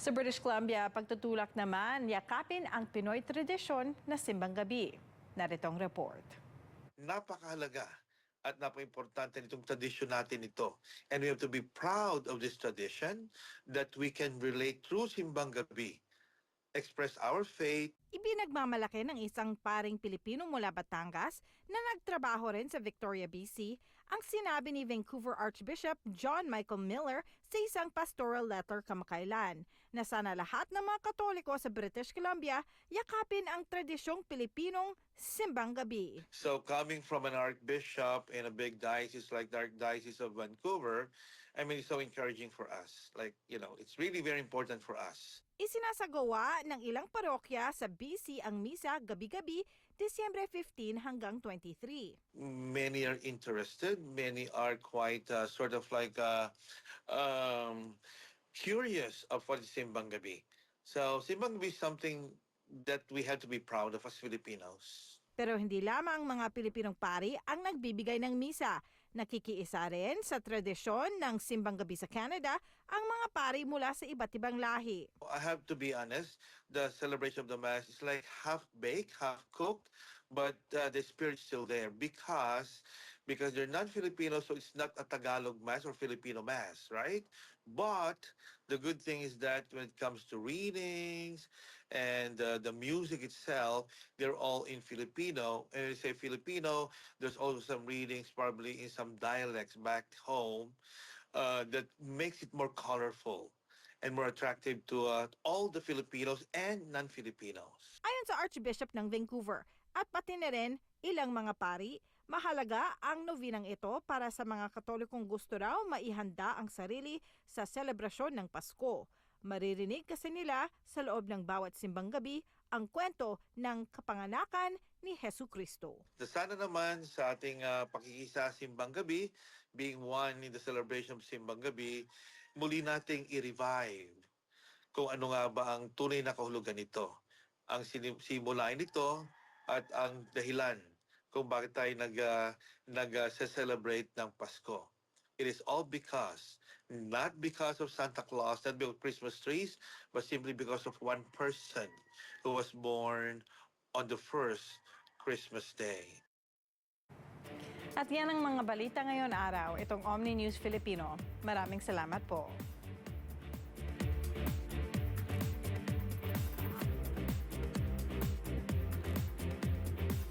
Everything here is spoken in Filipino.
Sa British Columbia, pagtutulak naman, yakapin ang Pinoy tradisyon na simbang gabi. Narito ang report. napakahalaga at napaka-importante nitong tradisyon natin ito. And we have to be proud of this tradition that we can relate through Simbang Gabi, express our faith, Ibinagmamalaki ng isang paring Pilipino mula Batangas na nagtrabaho rin sa Victoria, BC, ang sinabi ni Vancouver Archbishop John Michael Miller sa isang pastoral letter kamakailan na sana lahat ng mga Katoliko sa British Columbia yakapin ang tradisyong Pilipinong simbang gabi. So coming from an archbishop in a big diocese like the Archdiocese of Vancouver, I mean, it's so encouraging for us. Like, you know, it's really very important for us. Isinasagawa ng ilang parokya sa BC ang misa gabi-gabi Disyembre 15 hanggang 23. Many are interested. Many are quite uh, sort of like uh, um, curious of what is Simbang Gabi. So Simbang Gabi is something that we have to be proud of as Filipinos. Pero hindi lamang mga Pilipinong pari ang nagbibigay ng misa. Nakikiisa rin sa tradisyon ng simbang gabi sa Canada ang mga pari mula sa iba't ibang lahi. I have to be honest, the celebration of the Mass is like half baked, half cooked, but uh, the spirit's still there because because they're not Filipino, so it's not a Tagalog Mass or Filipino Mass, right? But the good thing is that when it comes to readings and uh, the music itself, they're all in Filipino. And when you say Filipino, there's also some readings probably in some dialects back home uh, that makes it more colorful and more attractive to uh, all the Filipinos and non-Filipinos. Ayon sa Archbishop ng Vancouver at pati na rin ilang mga pari, mahalaga ang novinang ito para sa mga katolikong gusto raw maihanda ang sarili sa selebrasyon ng Pasko. Maririnig kasi nila sa loob ng bawat simbang gabi ang kwento ng kapanganakan ni Hesu Kristo. Sana naman sa ating uh, pakikisa Simbang Gabi, being one in the celebration of Simbang Gabi, muli nating i-revive kung ano nga ba ang tunay na kahulugan nito. Ang simulain nito at ang dahilan kung bakit tayo nag, uh, nag uh, celebrate ng Pasko. It is all because, not because of Santa Claus, not because of Christmas trees, but simply because of one person who was born on the first Christmas Day. At yan ang mga balita ngayon araw. Itong Omni News Filipino. Maraming salamat po.